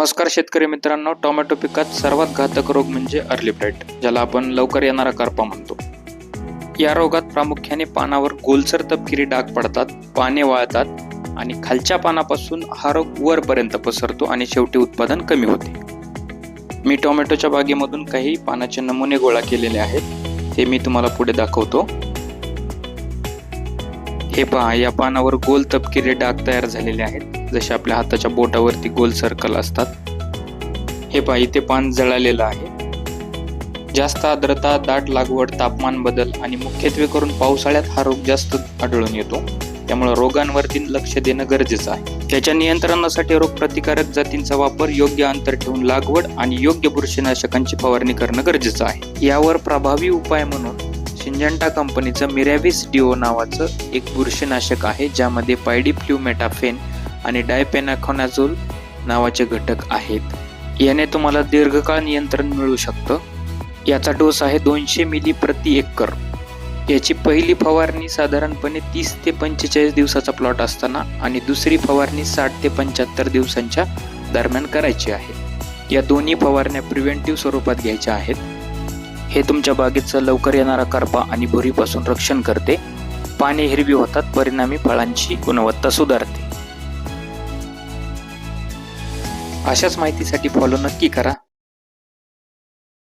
नमस्कार शेतकरी मित्रांनो टोमॅटो पिकात सर्वात घातक रोग म्हणजे अर्ली ब्लाइट ज्याला आपण लवकर येणारा करपा म्हणतो. या रोगात प्रामुख्याने पानावर गोलसर तपकिरी डाग पडतात पाने वाळतात आणि खालच्या पानापासून हा रोग वरपर्यंत पसरतो आणि शेवटी उत्पादन कमी होते. मी टोमॅटोच्या बागेमधून काही पानाचे नमुने गोळा केलेले आहेत ते मी तुम्हाला पुढे दाखवतो. हे पहा या पानावर गोल तपकिरी डाग तयार झालेले आहेत. जसे आपल्या हाताच्या बोटावरती गोल सर्कल असतात. हे पहा इथे पान जळालेलं आहे. जास्त आर्द्रता दाट लागवड तापमान बदल आणि मुख्यत्वे करून पावसाळ्यात हा रोग जास्त आढळून येतो. त्यामुळे रोगांवरती लक्ष देणं गरजेचं आहे. त्याच्या नियंत्रणासाठी रोगप्रतिकारक जातींचा वापर योग्य अंतर ठेवून लागवड आणि योग्य बुरशीनाशकांची फवारणी करणं गरजेचं आहे. यावर प्रभावी उपाय म्हणून सिंजंटा कंपनीचं मिरॅव्हिस डिओ नावाचं एक बुरशीनाशक आहे ज्यामध्ये पायडी पायडीफ्ल्यूमेटाफेन आणि डायपेनाखोनाझोल नावाचे घटक आहेत. याने तुम्हाला दीर्घकाळ नियंत्रण मिळू शकतं. याचा डोस आहे दोनशे मिली प्रति एकर. याची पहिली फवारणी साधारणपणे तीस ते पंचेचाळीस दिवसाचा प्लॉट असताना आणि दुसरी फवारणी साठ ते पंच्याहत्तर दिवसांच्या दरम्यान करायची आहे. या दोन्ही फवारण्या प्रिव्हेंटिव्ह स्वरूपात घ्यायच्या आहेत. हे तुमच्या बागेचं लवकर येणारा करपा आणि भुरीपासून रक्षण करते. पाने हिरवी होतात परिणामी फळांची गुणवत्ता सुधारते. अशाच माहितीसाठी फॉलो नक्की करा.